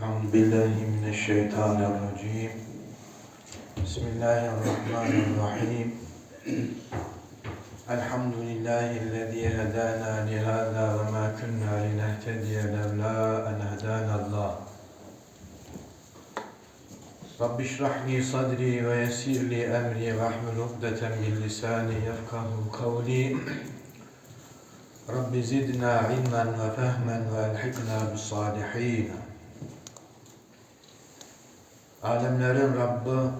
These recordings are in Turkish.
أعوذ بالله من الشيطان الرجيم. بسم الله الرحمن الرحيم. الحمد لله الذي هدانا لهذا وما كنا لنهتدي لولا أن هدانا الله. رب اشرح لي صدري ويسر لي أمري واحلل عقدة من لساني يفقه قولي. رب زدنا علما وفهما وألحقنا بالصالحين. Alemlerin Rabbi,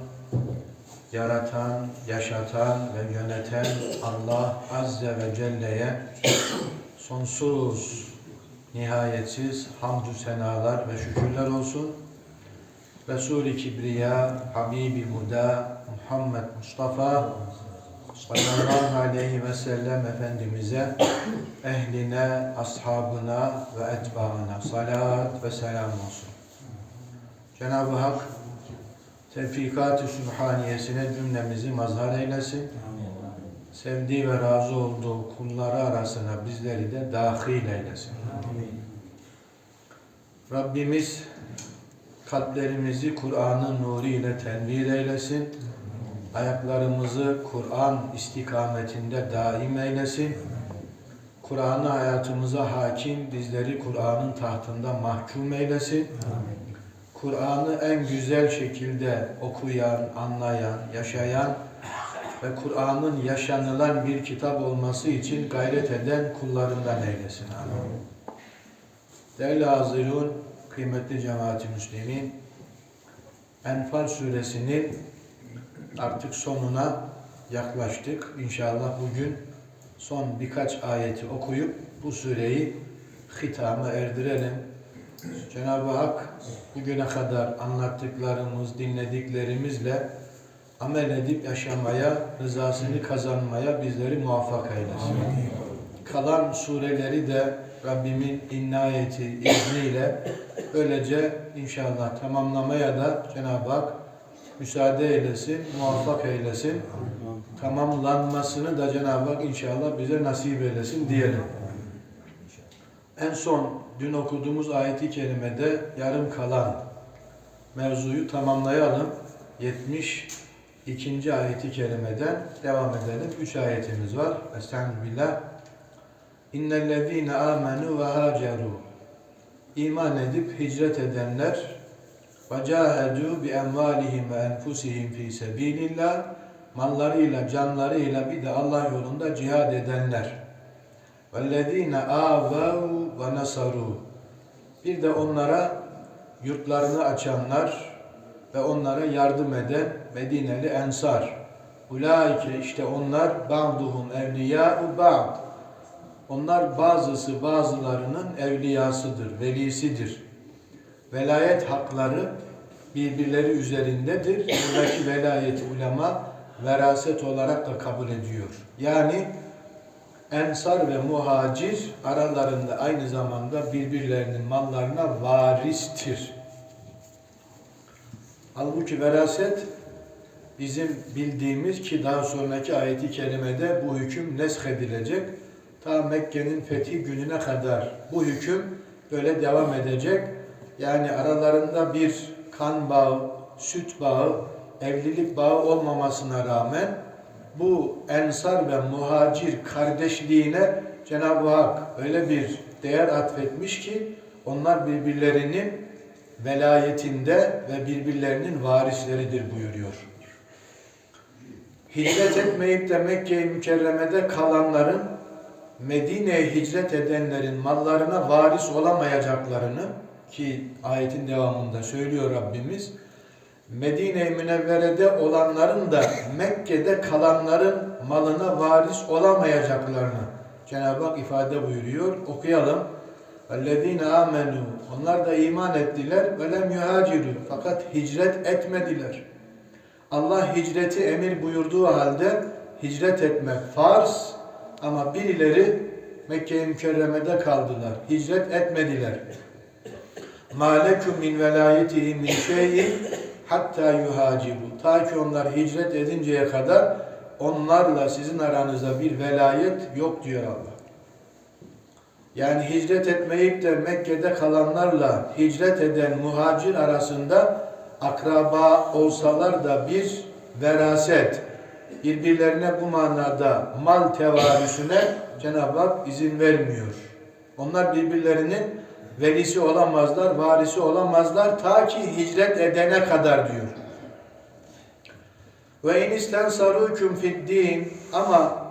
yaratan, yaşatan ve yöneten Allah Azze ve Celle'ye sonsuz, nihayetsiz hamdü senalar ve şükürler olsun. Resul-i Kibriya, Habibi Muda, Muhammed Mustafa sallallahu aleyhi ve sellem Efendimiz'e, ehline, ashabına ve etbaına salat ve selam olsun. Cenab-ı Hak tevfikat-ı sübhaniyesine cümlemizi mazhar eylesin. Sevdiği ve razı olduğu kulları arasına bizleri de dahil eylesin. Rabbimiz kalplerimizi Kur'an'ın nuru ile tenvir eylesin. Ayaklarımızı Kur'an istikametinde daim eylesin. Kur'an'ı hayatımıza hakim, bizleri Kur'an'ın tahtında mahkum eylesin. Kur'an'ı en güzel şekilde okuyan, anlayan, yaşayan ve Kur'an'ın yaşanılan bir kitap olması için gayret eden kullarından eylesin. Amin. Değerli hazirun, kıymetli cemaat-i müslimin, Enfal suresinin artık sonuna yaklaştık. İnşallah bugün son birkaç ayeti okuyup bu sureyi hitama erdirelim. Cenab-ı Hak bugüne kadar anlattıklarımız, dinlediklerimizle amel edip yaşamaya, rızasını kazanmaya bizleri muvaffak eylesin. Kalan sureleri de Rabbimin inayeti, izniyle böylece inşallah tamamlamaya da Cenab-ı Hak müsaade eylesin, muvaffak eylesin. Tamamlanmasını da Cenab-ı Hak inşallah bize nasip eylesin diyelim. En son dün okuduğumuz ayeti kerimede yarım kalan mevzuyu tamamlayalım. 72. ayeti kerimeden devam edelim. 3 ayetimiz var. Estağfirullah. İnnellezîne âmenû ve hâcerû İman edip hicret edenler ve cahedû bi emvâlihim ve enfusihim fî sebîlillah mallarıyla, canlarıyla bir de Allah yolunda cihad edenler. وَالَّذ۪ينَ آوَوْا ve nasaru. Bir de onlara yurtlarını açanlar ve onlara yardım eden Medineli Ensar. Ulaike işte onlar ba'duhum evliya'u ba'd. Onlar bazısı bazılarının evliyasıdır, velisidir. Velayet hakları birbirleri üzerindedir. Buradaki velayeti ulema veraset olarak da kabul ediyor. Yani Ensar ve muhacir aralarında aynı zamanda birbirlerinin mallarına varistir. Halbuki veraset bizim bildiğimiz ki daha sonraki ayeti kerimede bu hüküm nesk edilecek. Ta Mekke'nin fethi gününe kadar bu hüküm böyle devam edecek. Yani aralarında bir kan bağı, süt bağı, evlilik bağı olmamasına rağmen bu ensar ve muhacir kardeşliğine Cenab-ı Hak öyle bir değer atfetmiş ki onlar birbirlerinin velayetinde ve birbirlerinin varisleridir buyuruyor. Hicret etmeyip de Mekke-i Mükerreme'de kalanların Medine'ye hicret edenlerin mallarına varis olamayacaklarını ki ayetin devamında söylüyor Rabbimiz Medine-i Münevvere'de olanların da Mekke'de kalanların malına varis olamayacaklarını Cenab-ı Hak ifade buyuruyor. Okuyalım. وَالَّذ۪ينَ آمَنُوا Onlar da iman ettiler. وَلَمْ يُهَاجِرُوا Fakat hicret etmediler. Allah hicreti emir buyurduğu halde hicret etmek farz ama birileri Mekke-i Mükerreme'de kaldılar. Hicret etmediler. مَا لَكُمْ مِنْ وَلَايَتِهِمْ مِنْ شَيْءٍ hatta yuhaciru. Ta ki onlar hicret edinceye kadar onlarla sizin aranızda bir velayet yok diyor Allah. Yani hicret etmeyip de Mekke'de kalanlarla hicret eden muhacir arasında akraba olsalar da bir veraset, birbirlerine bu manada mal tevarüsüne Cenab-ı Hak izin vermiyor. Onlar birbirlerinin velisi olamazlar, varisi olamazlar ta ki hicret edene kadar diyor. Ve in istensarukum fid din ama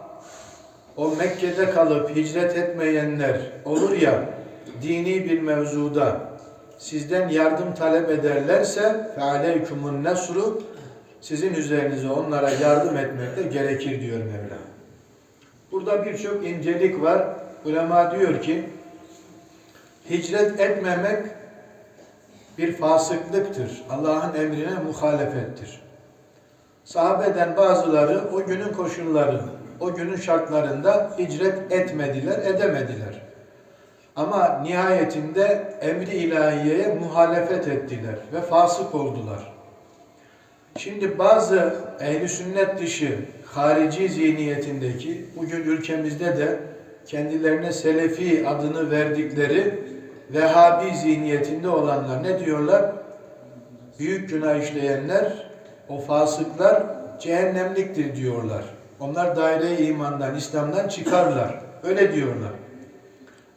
o Mekke'de kalıp hicret etmeyenler olur ya dini bir mevzuda sizden yardım talep ederlerse fe aleykumun nesru sizin üzerinize onlara yardım etmek de gerekir diyor Mevla. Burada birçok incelik var. Ulema diyor ki hicret etmemek bir fasıklıktır. Allah'ın emrine muhalefettir. Sahabeden bazıları o günün koşulları, o günün şartlarında hicret etmediler, edemediler. Ama nihayetinde emri ilahiyeye muhalefet ettiler ve fasık oldular. Şimdi bazı ehli sünnet dışı harici zihniyetindeki bugün ülkemizde de kendilerine Selefi adını verdikleri Vehhabi zihniyetinde olanlar ne diyorlar? Büyük günah işleyenler, o fasıklar cehennemliktir diyorlar. Onlar daire-i imandan, İslam'dan çıkarlar. Öyle diyorlar.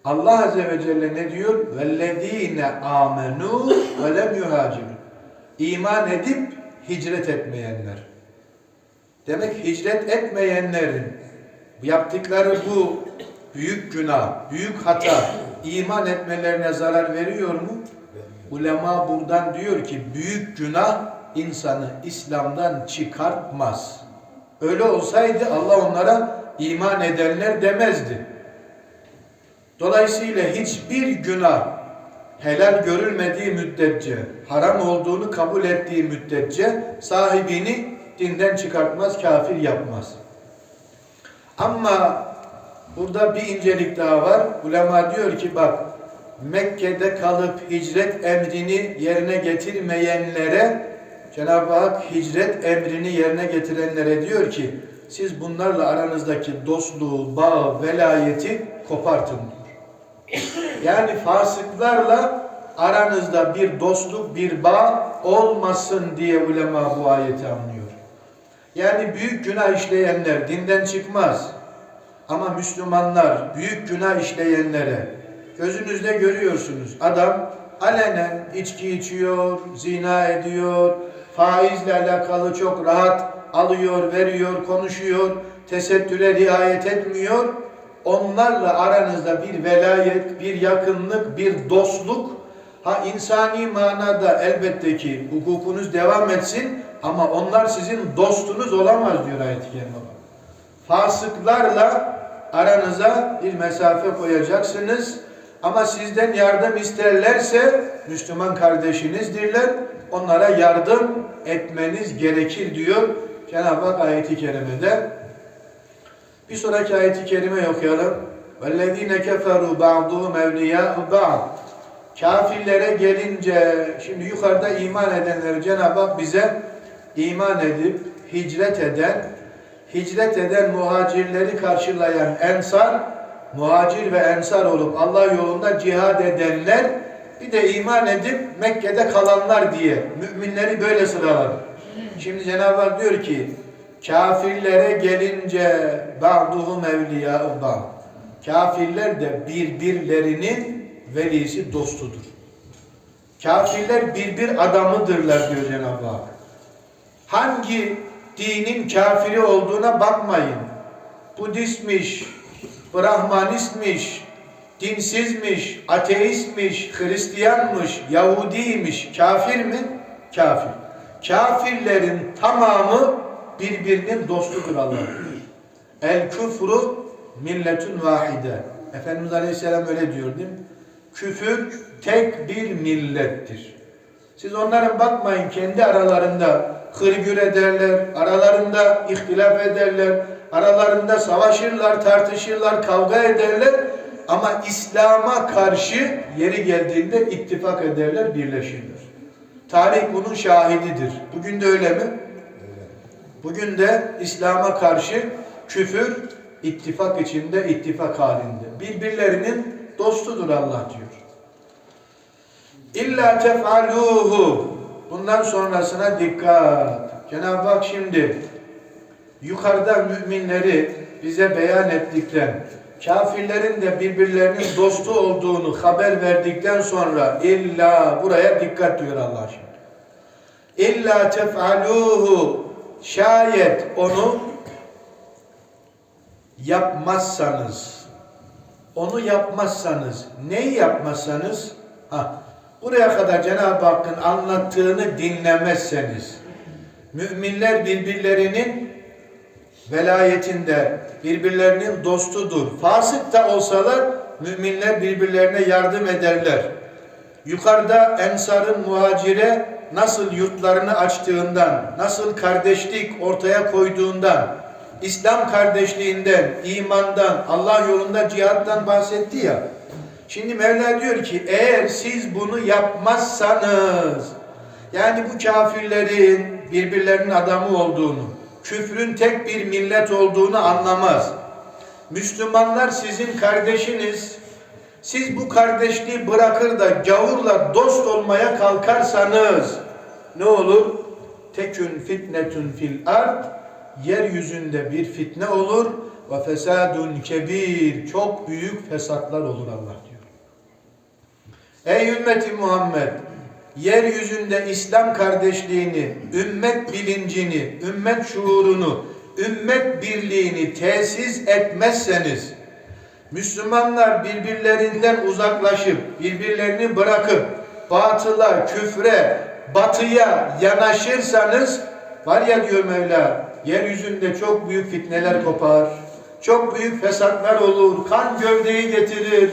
Allah Azze ve Celle ne diyor? وَالَّذ۪ينَ آمَنُوا وَلَمْ يُهَاجِرُوا İman edip hicret etmeyenler. Demek hicret etmeyenlerin yaptıkları bu büyük günah, büyük hata iman etmelerine zarar veriyor mu? Ulema buradan diyor ki büyük günah insanı İslam'dan çıkartmaz. Öyle olsaydı Allah onlara iman edenler demezdi. Dolayısıyla hiçbir günah helal görülmediği müddetçe, haram olduğunu kabul ettiği müddetçe sahibini dinden çıkartmaz, kafir yapmaz. Ama burada bir incelik daha var. Ulema diyor ki bak Mekke'de kalıp hicret emrini yerine getirmeyenlere Cenab-ı Hak hicret emrini yerine getirenlere diyor ki siz bunlarla aranızdaki dostluğu, bağı, velayeti kopartın diyor. Yani fasıklarla aranızda bir dostluk, bir bağ olmasın diye ulema bu ayeti anlıyor. Yani büyük günah işleyenler dinden çıkmaz. Ama Müslümanlar büyük günah işleyenlere gözünüzde görüyorsunuz. Adam alenen içki içiyor, zina ediyor, faizle alakalı çok rahat alıyor, veriyor, konuşuyor, tesettüre riayet etmiyor. Onlarla aranızda bir velayet, bir yakınlık, bir dostluk, ha insani manada elbette ki hukukunuz devam etsin ama onlar sizin dostunuz olamaz diyor ayet-i kerime Fasıklarla aranıza bir mesafe koyacaksınız. Ama sizden yardım isterlerse Müslüman kardeşinizdirler. Onlara yardım etmeniz gerekir diyor Cenab-ı Hak ayeti kerimede. Bir sonraki ayeti kerime okuyalım. وَالَّذ۪ينَ كَفَرُوا بَعْضُهُمْ اَوْلِيَاءُ بَعْضٍ Kafirlere gelince, şimdi yukarıda iman edenleri Cenab-ı Hak bize iman edip hicret eden, hicret eden muhacirleri karşılayan ensar, muhacir ve ensar olup Allah yolunda cihad edenler, bir de iman edip Mekke'de kalanlar diye müminleri böyle sıraladı. Şimdi Cenab-ı Hak diyor ki, kafirlere gelince ba'duhum evliyâ'u ba'd. Kafirler de birbirlerinin velisi dostudur. Kafirler birbir adamıdırlar diyor Cenab-ı Hak. Hangi dinin kafiri olduğuna bakmayın. Budistmiş, Brahmanistmiş, dinsizmiş, ateistmiş, Hristiyanmış, Yahudiymiş, kafir mi? Kafir. Kafirlerin tamamı birbirinin dostudur Allah. El küfru milletun vahide. Efendimiz Aleyhisselam öyle diyor değil mi? Küfür tek bir millettir. Siz onların bakmayın kendi aralarında hırgür ederler, aralarında ihtilaf ederler, aralarında savaşırlar, tartışırlar, kavga ederler. Ama İslam'a karşı yeri geldiğinde ittifak ederler, birleşirler. Tarih bunun şahididir. Bugün de öyle mi? Bugün de İslam'a karşı küfür ittifak içinde, ittifak halinde. Birbirlerinin dostudur Allah diyor. İlla tef'aluhu. Bundan sonrasına dikkat. Cenab-ı Hak şimdi yukarıda müminleri bize beyan ettikten, kafirlerin de birbirlerinin dostu olduğunu haber verdikten sonra illa buraya dikkat diyor Allah şimdi. İlla tef'aluhu şayet onu yapmazsanız onu yapmazsanız neyi yapmazsanız ha buraya kadar Cenab-ı Hakk'ın anlattığını dinlemezseniz müminler birbirlerinin velayetinde birbirlerinin dostudur. Fasık da olsalar müminler birbirlerine yardım ederler. Yukarıda Ensar'ın muhacire nasıl yurtlarını açtığından, nasıl kardeşlik ortaya koyduğundan, İslam kardeşliğinden, imandan, Allah yolunda cihattan bahsetti ya. Şimdi Mevla diyor ki eğer siz bunu yapmazsanız yani bu kafirlerin birbirlerinin adamı olduğunu, küfrün tek bir millet olduğunu anlamaz. Müslümanlar sizin kardeşiniz. Siz bu kardeşliği bırakır da gavurla dost olmaya kalkarsanız ne olur? Tekün fitnetun fil ard yeryüzünde bir fitne olur ve fesadun kebir çok büyük fesatlar olur Allah diyor. Ey ümmeti Muhammed yeryüzünde İslam kardeşliğini, ümmet bilincini, ümmet şuurunu, ümmet birliğini tesis etmezseniz Müslümanlar birbirlerinden uzaklaşıp, birbirlerini bırakıp batıla, küfre, batıya yanaşırsanız var ya diyor Mevla, yeryüzünde çok büyük fitneler kopar. Çok büyük fesatlar olur. Kan gövdeyi getirir.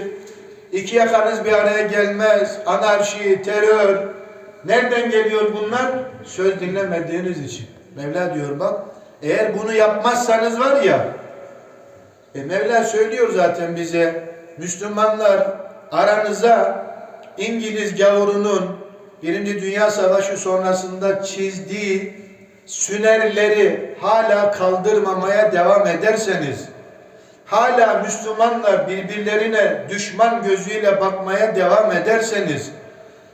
İki yakanız bir araya gelmez. Anarşi, terör. Nereden geliyor bunlar? Söz dinlemediğiniz için. Mevla diyor bak, eğer bunu yapmazsanız var ya, e Mevla söylüyor zaten bize, Müslümanlar aranıza İngiliz gavurunun Birinci Dünya Savaşı sonrasında çizdiği sünerleri hala kaldırmamaya devam ederseniz, hala Müslümanlar birbirlerine düşman gözüyle bakmaya devam ederseniz,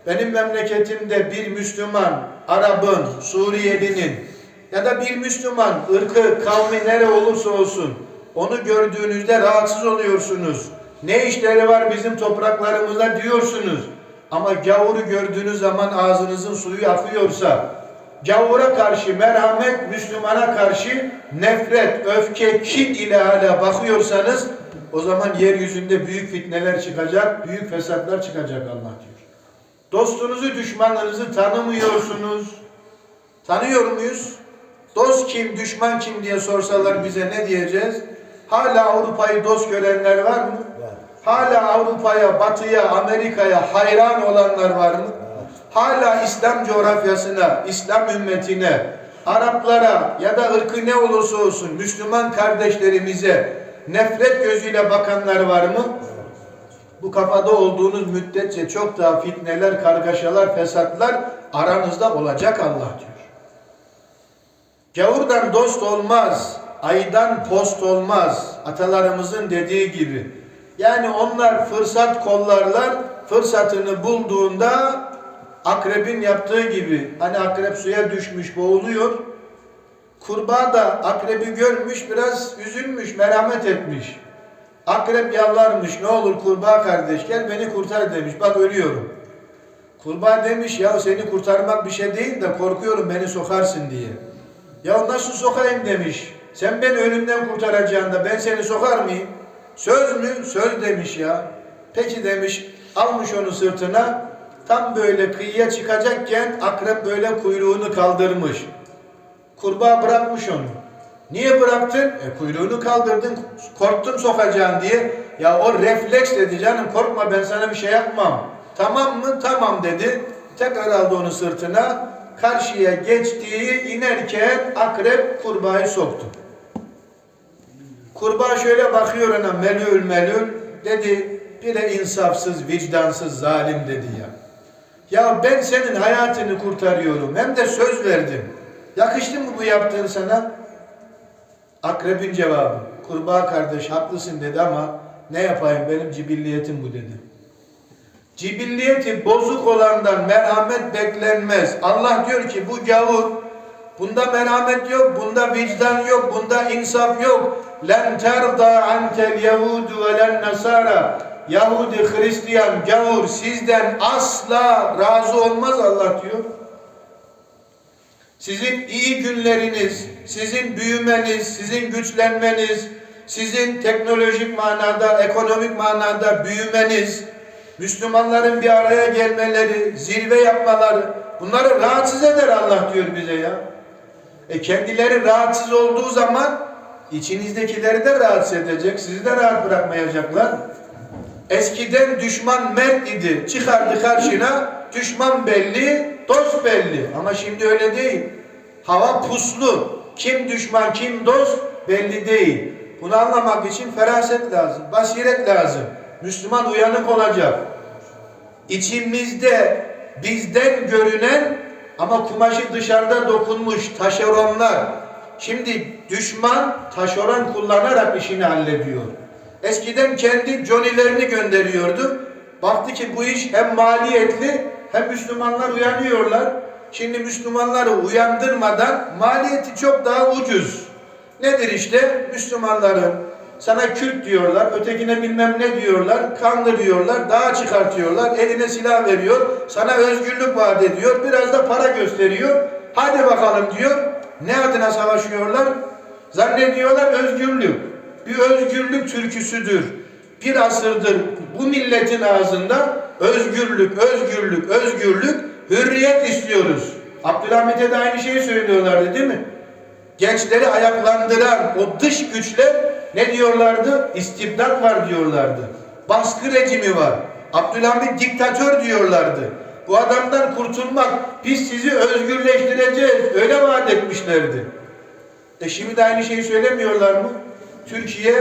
benim memleketimde bir Müslüman, Arap'ın, Suriyelinin ya da bir Müslüman, ırkı, kavmi nere olursa olsun, onu gördüğünüzde rahatsız oluyorsunuz. Ne işleri var bizim topraklarımızda diyorsunuz. Ama gavuru gördüğünüz zaman ağzınızın suyu akıyorsa, gavura karşı merhamet, Müslümana karşı nefret, öfke, kin ile hala bakıyorsanız, o zaman yeryüzünde büyük fitneler çıkacak, büyük fesatlar çıkacak Allah diyor. Dostunuzu, düşmanlarınızı tanımıyorsunuz. Tanıyor muyuz? Dost kim, düşman kim diye sorsalar bize ne diyeceğiz? Hala Avrupa'yı dost görenler var mı? Hala Avrupa'ya, Batı'ya, Amerika'ya hayran olanlar var mı? Hala İslam coğrafyasına, İslam ümmetine, Araplara ya da ırkı ne olursa olsun Müslüman kardeşlerimize nefret gözüyle bakanlar var mı? Bu kafada olduğunuz müddetçe çok daha fitneler, kargaşalar, fesatlar aranızda olacak Allah diyor. Gavurdan dost olmaz, aydan post olmaz. Atalarımızın dediği gibi. Yani onlar fırsat kollarlar, fırsatını bulduğunda akrebin yaptığı gibi. Hani akrep suya düşmüş, boğuluyor. Kurbağa da akrebi görmüş, biraz üzülmüş, merhamet etmiş. Akrep yalvarmış, ne olur kurbağa kardeş gel beni kurtar demiş. Bak ölüyorum. Kurbağa demiş ya seni kurtarmak bir şey değil de korkuyorum beni sokarsın diye. Ya nasıl sokayım demiş. Sen beni ölümden kurtaracaksın da ben seni sokar mıyım? Söz mü? Söz demiş ya. Peki demiş almış onu sırtına tam böyle kıyıya çıkacakken akrep böyle kuyruğunu kaldırmış. Kurbağa bırakmış onu. Niye bıraktın? E kuyruğunu kaldırdın. Korktum sokacağım diye. Ya o refleks dedi canım korkma ben sana bir şey yapmam. Tamam mı? Tamam dedi. Tekrar aldı onu sırtına. Karşıya geçtiği inerken akrep kurbağayı soktu. Kurbağa şöyle bakıyor ona melül melül. Dedi bir de insafsız, vicdansız, zalim dedi ya. Ya ben senin hayatını kurtarıyorum. Hem de söz verdim. Yakıştı mı bu yaptığın sana? Akrebin cevabı. Kurbağa kardeş haklısın dedi ama Ne yapayım benim cibilliyetim bu dedi. Cibilliyeti bozuk olandan merhamet beklenmez. Allah diyor ki bu gavur bunda merhamet yok, bunda vicdan yok, bunda insaf yok. Len terda ankel yehudu ve nasara. Yahudi, Hristiyan, gavur sizden asla razı olmaz Allah diyor. Sizin iyi günleriniz, sizin büyümeniz, sizin güçlenmeniz, sizin teknolojik manada, ekonomik manada büyümeniz, Müslümanların bir araya gelmeleri, zirve yapmaları, bunları rahatsız eder Allah diyor bize ya. E kendileri rahatsız olduğu zaman içinizdekileri de rahatsız edecek, sizi de rahat bırakmayacaklar. Eskiden düşman mert idi. Çıkardı karşına, düşman belli, dost belli. Ama şimdi öyle değil. Hava puslu. Kim düşman, kim dost belli değil. Bunu anlamak için feraset lazım, basiret lazım. Müslüman uyanık olacak. İçimizde bizden görünen ama kumaşı dışarıda dokunmuş taşeronlar. Şimdi düşman taşeron kullanarak işini hallediyor. Eskiden kendi conilerini gönderiyordu. Baktı ki bu iş hem maliyetli hem Müslümanlar uyanıyorlar. Şimdi Müslümanları uyandırmadan maliyeti çok daha ucuz. Nedir işte? Müslümanların sana Kürt diyorlar, ötekine bilmem ne diyorlar, kandırıyorlar, dağa çıkartıyorlar, eline silah veriyor, sana özgürlük vaat ediyor, biraz da para gösteriyor. Hadi bakalım diyor. Ne adına savaşıyorlar? Zannediyorlar özgürlük. Bir özgürlük türküsüdür. Bir asırdır bu milletin ağzında özgürlük, özgürlük, özgürlük, hürriyet istiyoruz. Abdülhamit'e de aynı şeyi söylüyorlardı değil mi? Gençleri ayaklandıran o dış güçler ne diyorlardı? İstibdat var diyorlardı. Baskı rejimi var. Abdülhamit diktatör diyorlardı. Bu adamdan kurtulmak, biz sizi özgürleştireceğiz. Öyle vaat etmişlerdi. E şimdi de aynı şeyi söylemiyorlar mı? Türkiye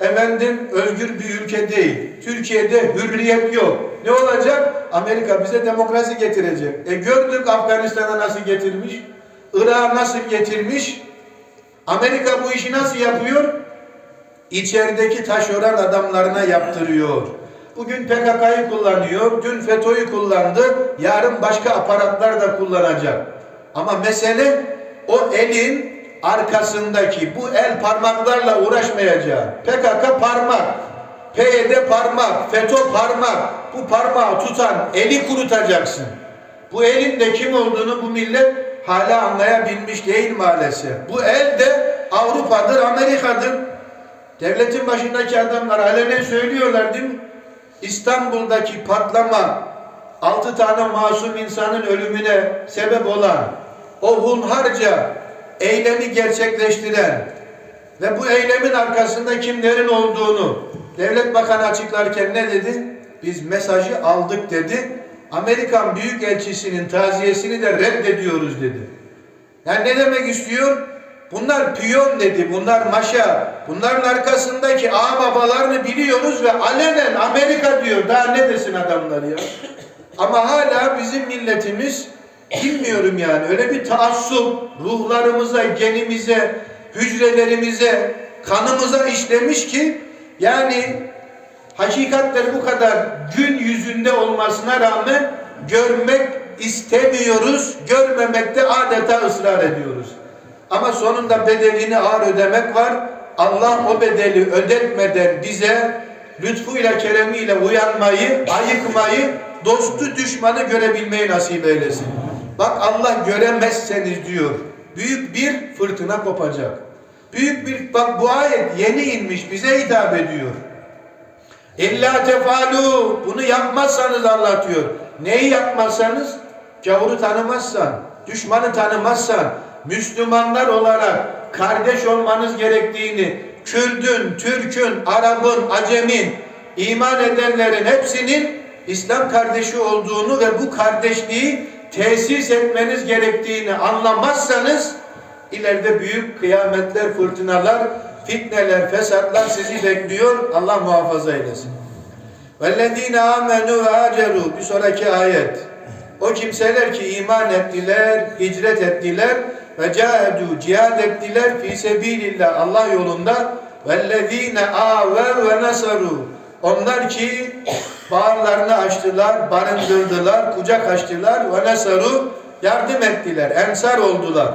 efendim özgür bir ülke değil. Türkiye'de hürriyet yok. Ne olacak? Amerika bize demokrasi getirecek. E gördük Afganistan'a nasıl getirmiş? Irak'a nasıl getirmiş? Amerika bu işi nasıl yapıyor? İçerideki taşeron adamlarına yaptırıyor. Bugün PKK'yı kullanıyor, dün FETÖ'yü kullandı, yarın başka aparatlar da kullanacak. Ama mesele o elin arkasındaki bu el parmaklarla uğraşmayacak. PKK parmak, PYD parmak, FETÖ parmak. Bu parmağı tutan eli kurutacaksın. Bu elin de kim olduğunu bu millet hala anlayabilmiş değil maalesef. Bu el de Avrupa'dır, Amerika'dır. Devletin başındaki adamlar alenen söylüyorlar değil mi? İstanbul'daki patlama altı tane masum insanın ölümüne sebep olan o hunharca eylemi gerçekleştiren ve bu eylemin arkasında kimlerin olduğunu devlet bakanı açıklarken ne dedi? Biz mesajı aldık dedi. Amerikan Büyükelçisi'nin taziyesini de reddediyoruz dedi. Yani ne demek istiyor? Bunlar piyon dedi, bunlar maşa, bunların arkasındaki ağ babalarını biliyoruz ve alenen Amerika diyor. Daha ne desin adamlar ya? Ama hala bizim milletimiz bilmiyorum yani öyle bir taassup ruhlarımıza, genimize, hücrelerimize, kanımıza işlemiş ki yani hakikatler bu kadar gün yüzünde olmasına rağmen görmek istemiyoruz, görmemekte adeta ısrar ediyoruz. Ama sonunda bedelini ağır ödemek var. Allah o bedeli ödetmeden bize lütfuyla, keremiyle uyanmayı, ayıkmayı, dostu düşmanı görebilmeyi nasip eylesin. Bak Allah göremezseniz diyor. Büyük bir fırtına kopacak. Büyük bir bak bu ayet yeni inmiş bize hitap ediyor. İlla tefalu bunu yapmazsanız Allah diyor. Neyi yapmazsanız? Gavuru tanımazsan, düşmanı tanımazsan, Müslümanlar olarak kardeş olmanız gerektiğini, Kürdün, Türk'ün, Arap'ın, Acem'in, iman edenlerin hepsinin İslam kardeşi olduğunu ve bu kardeşliği tesis etmeniz gerektiğini anlamazsanız ileride büyük kıyametler, fırtınalar, fitneler, fesatlar sizi bekliyor. Allah muhafaza eylesin. وَالَّذ۪ينَ آمَنُوا وَاَجَرُوا Bir sonraki ayet. O kimseler ki iman ettiler, hicret ettiler ve cahedu cihad ettiler fi sebilillah Allah yolunda vellezine aver ve nasaru. onlar ki bağırlarını açtılar, barındırdılar, kucak açtılar ve nasaru yardım ettiler, ensar oldular.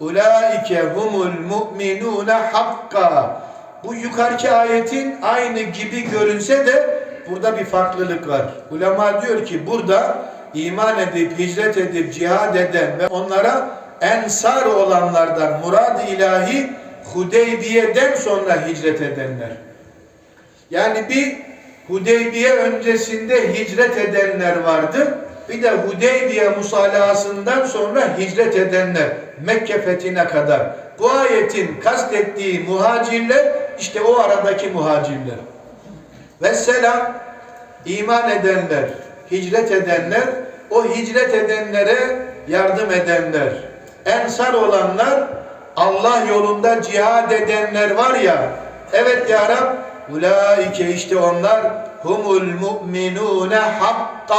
Ulaike humul mu'minune hakka. Bu yukarıki ayetin aynı gibi görünse de burada bir farklılık var. Ulema diyor ki burada iman edip, hicret edip, cihad eden ve onlara ensar olanlardan murad ilahi Hudeybiye'den sonra hicret edenler. Yani bir Hudeybiye öncesinde hicret edenler vardı. Bir de Hudeybiye musalahasından sonra hicret edenler Mekke fethine kadar. Bu ayetin kastettiği muhacirler işte o aradaki muhacirler. Vesselam iman edenler, hicret edenler, o hicret edenlere yardım edenler, ensar olanlar, Allah yolunda cihad edenler var ya, evet ya Rab, ulaike işte onlar, humul mu'minune hakka,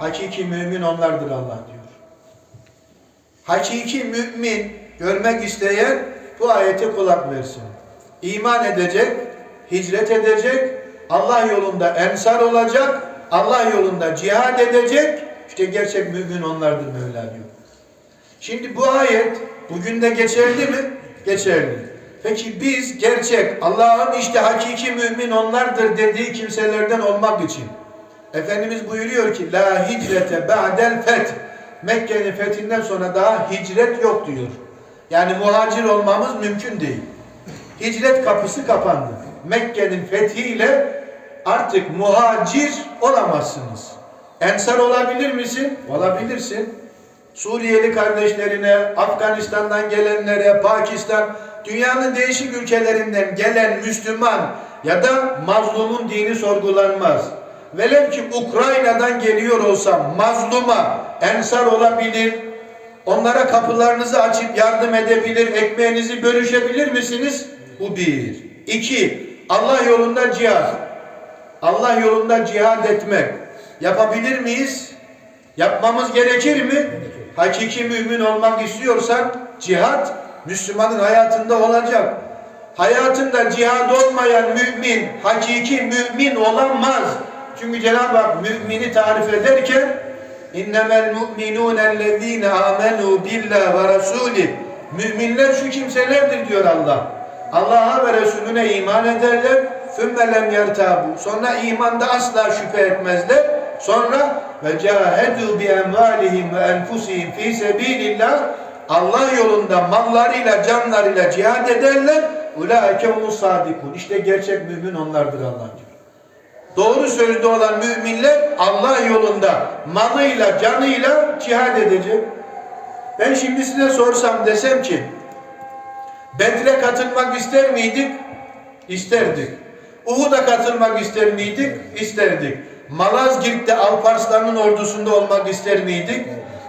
hakiki mümin onlardır Allah diyor. Hakiki mümin görmek isteyen bu ayete kulak versin. İman edecek, hicret edecek, Allah yolunda ensar olacak, Allah yolunda cihad edecek. İşte gerçek mümin onlardır Mevla diyor. Şimdi bu ayet bugün de geçerli mi? Geçerli. Peki biz gerçek Allah'ın işte hakiki mümin onlardır dediği kimselerden olmak için Efendimiz buyuruyor ki la hicrete ba'del feth Mekke'nin fethinden sonra daha hicret yok diyor. Yani muhacir olmamız mümkün değil. Hicret kapısı kapandı. Mekke'nin fethiyle artık muhacir olamazsınız. Ensar olabilir misin? Olabilirsin. Suriyeli kardeşlerine, Afganistan'dan gelenlere, Pakistan, dünyanın değişik ülkelerinden gelen Müslüman ya da mazlumun dini sorgulanmaz. Velev ki Ukrayna'dan geliyor olsam mazluma ensar olabilir, onlara kapılarınızı açıp yardım edebilir, ekmeğinizi bölüşebilir misiniz? Bu bir. İki, Allah yolunda cihad. Allah yolunda cihad etmek. Yapabilir miyiz? Yapmamız gerekir mi? hakiki mümin olmak istiyorsak cihat Müslümanın hayatında olacak. Hayatında cihad olmayan mümin, hakiki mümin olamaz. Çünkü Cenab-ı Hak mümini tarif ederken innemel mu'minûne ellezîne âmenû billâh ve rasûlih Müminler şu kimselerdir diyor Allah. Allah'a ve Resulüne iman ederler. Sümme lem yertabu. Sonra imanda asla şüphe etmezler. Sonra ve cahedu bi emvalihim ve enfusihim fi sebilillah Allah yolunda mallarıyla canlarıyla cihad ederler. Ulaike humus sadikun. İşte gerçek mümin onlardır Allah diyor. Doğru sözde olan müminler Allah yolunda malıyla canıyla cihad edecek. Ben şimdi size sorsam desem ki Bedre katılmak ister miydik? İsterdik. Uhud'a katılmak ister miydik? İsterdik. Malazgirt'te Alparslan'ın ordusunda olmak ister miydik?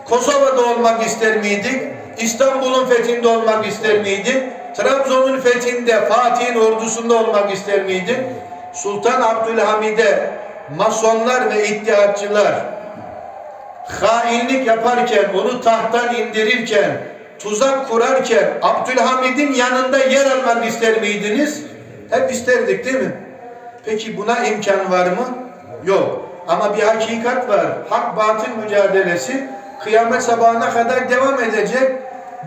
Kosova'da olmak ister miydik? İstanbul'un fethinde olmak ister miydik? Trabzon'un fethinde Fatih'in ordusunda olmak ister miydik? Sultan Abdülhamid'e masonlar ve ittihatçılar hainlik yaparken, onu tahttan indirirken, tuzak kurarken Abdülhamid'in yanında yer almak ister miydiniz? Hep isterdik değil mi? Peki buna imkan var mı? Yok. Ama bir hakikat var. Hak batıl mücadelesi kıyamet sabahına kadar devam edecek.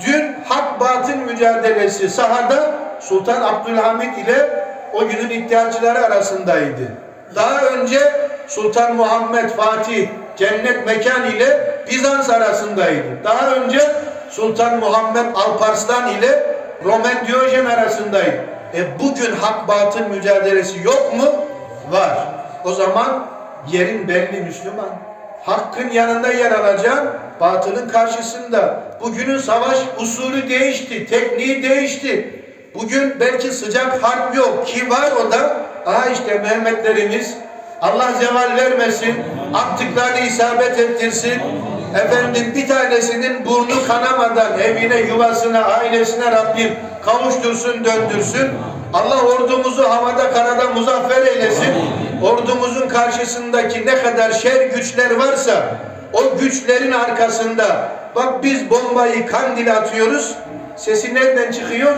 Dün hak batıl mücadelesi sahada Sultan Abdülhamid ile o günün iddiacıları arasındaydı. Daha önce Sultan Muhammed Fatih cennet mekan ile Bizans arasındaydı. Daha önce Sultan Muhammed Alparslan ile Roman Diyojen arasındaydı. E bugün hak batıl mücadelesi yok mu? Var. O zaman yerin belli Müslüman. Hakkın yanında yer alacaksın, batılın karşısında. Bugünün savaş usulü değişti, tekniği değişti. Bugün belki sıcak harp yok ki var o da. Aha işte Mehmetlerimiz Allah zeval vermesin, attıklarını isabet ettirsin. Efendim bir tanesinin burnu kanamadan evine, yuvasına, ailesine Rabbim kavuştursun, döndürsün. Allah ordumuzu havada karada muzaffer eylesin. Ordumuzun karşısındaki ne kadar şer güçler varsa o güçlerin arkasında bak biz bombayı kandil atıyoruz. Sesi nereden çıkıyor?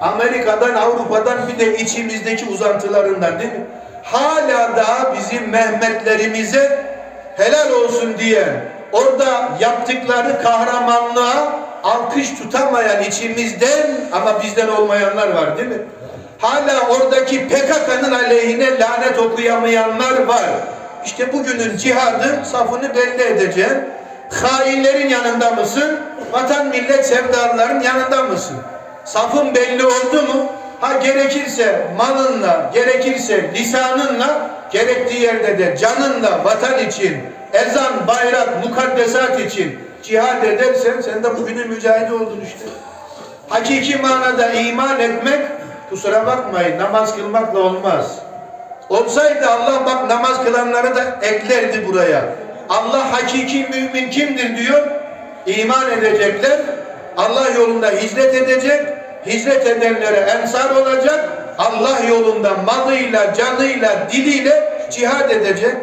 Amerika'dan, Avrupa'dan bir de içimizdeki uzantılarından değil mi? Hala da bizim Mehmetlerimize helal olsun diyen, orada yaptıkları kahramanlığa alkış tutamayan içimizden ama bizden olmayanlar var değil mi? Hala oradaki PKK'nın aleyhine lanet okuyamayanlar var. İşte bugünün cihadı safını belli edeceğim. Hainlerin yanında mısın? Vatan millet sevdalıların yanında mısın? Safın belli oldu mu? Ha gerekirse malınla, gerekirse lisanınla, gerektiği yerde de canınla vatan için, ezan, bayrak, mukaddesat için cihad edersen sen de bugünün mücahidi oldun işte. Hakiki manada iman etmek kusura bakmayın namaz kılmakla olmaz. Olsaydı Allah bak namaz kılanları da eklerdi buraya. Allah hakiki mümin kimdir diyor. İman edecekler. Allah yolunda hicret edecek. Hicret edenlere ensar olacak. Allah yolunda malıyla, canıyla, diliyle cihad edecek.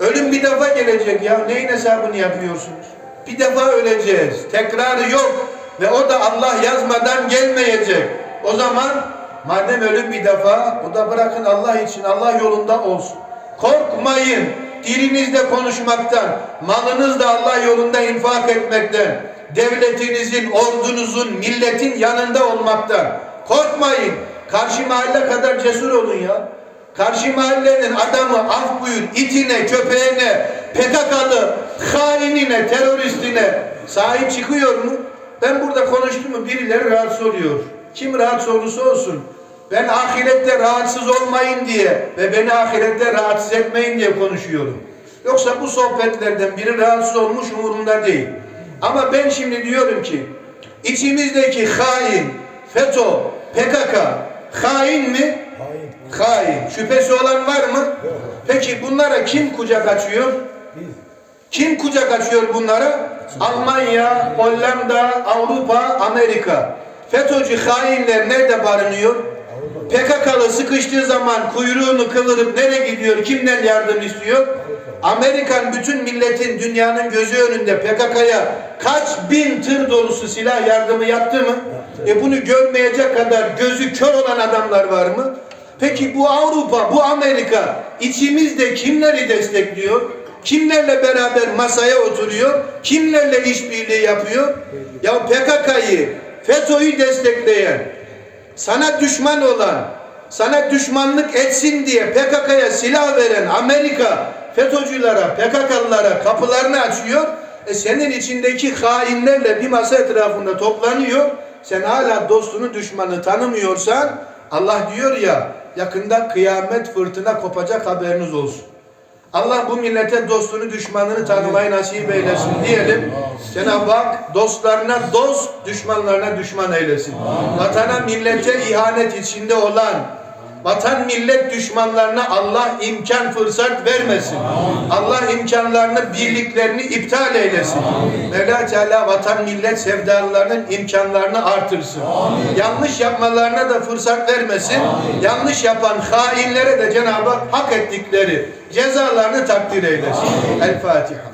Ölüm bir defa gelecek ya. Neyin hesabını yapıyorsunuz? Bir defa öleceğiz. Tekrarı yok. Ve o da Allah yazmadan gelmeyecek. O zaman madem ölüm bir defa o da bırakın Allah için Allah yolunda olsun. Korkmayın. Dilinizde konuşmaktan, malınızla Allah yolunda infak etmekten, devletinizin, ordunuzun, milletin yanında olmaktan. Korkmayın. Karşı mahalle kadar cesur olun ya. Karşı mahallenin adamı af buyur, itine, köpeğine, PKK'lı, hainine, teröristine sahip çıkıyor mu? Ben burada konuştum mu birileri rahatsız oluyor. Kim rahatsız olursa olsun. Ben ahirette rahatsız olmayın diye ve beni ahirette rahatsız etmeyin diye konuşuyorum. Yoksa bu sohbetlerden biri rahatsız olmuş umurumda değil. Ama ben şimdi diyorum ki içimizdeki hain, FETÖ, PKK hain mi? Hain. Şüphesi olan var mı? Peki bunlara kim kucak açıyor? Kim kucak açıyor bunlara? Almanya, Hollanda, Avrupa, Amerika. FETÖ'cü hainler nerede barınıyor? PKK'lı sıkıştığı zaman kuyruğunu kıvırıp nereye gidiyor? Kimden yardım istiyor? Amerikan bütün milletin dünyanın gözü önünde PKK'ya kaç bin tır dolusu silah yardımı yaptı mı? E bunu görmeyecek kadar gözü kör olan adamlar var mı? Peki bu Avrupa, bu Amerika içimizde kimleri destekliyor? Kimlerle beraber masaya oturuyor? Kimlerle işbirliği yapıyor? Ya PKK'yı, FETÖ'yü destekleyen, sana düşman olan, sana düşmanlık etsin diye PKK'ya silah veren Amerika FETÖ'cülere, PKK'lılara kapılarını açıyor. E senin içindeki hainlerle bir masa etrafında toplanıyor. Sen hala dostunu düşmanı tanımıyorsan Allah diyor ya yakında kıyamet fırtına kopacak haberiniz olsun. Allah bu millete dostunu düşmanını tanımayı nasip eylesin diyelim. Cenab-ı Hak dostlarına dost, düşmanlarına düşman eylesin. Vatana millete ihanet içinde olan vatan millet düşmanlarına Allah imkan fırsat vermesin. Allah imkanlarını, birliklerini iptal eylesin. Mevla Teala vatan millet sevdalılarının imkanlarını artırsın. Yanlış yapmalarına da fırsat vermesin. Yanlış yapan hainlere de Cenab-ı Hak hak ettikleri cezalarını takdir eylesin. El Fatiha.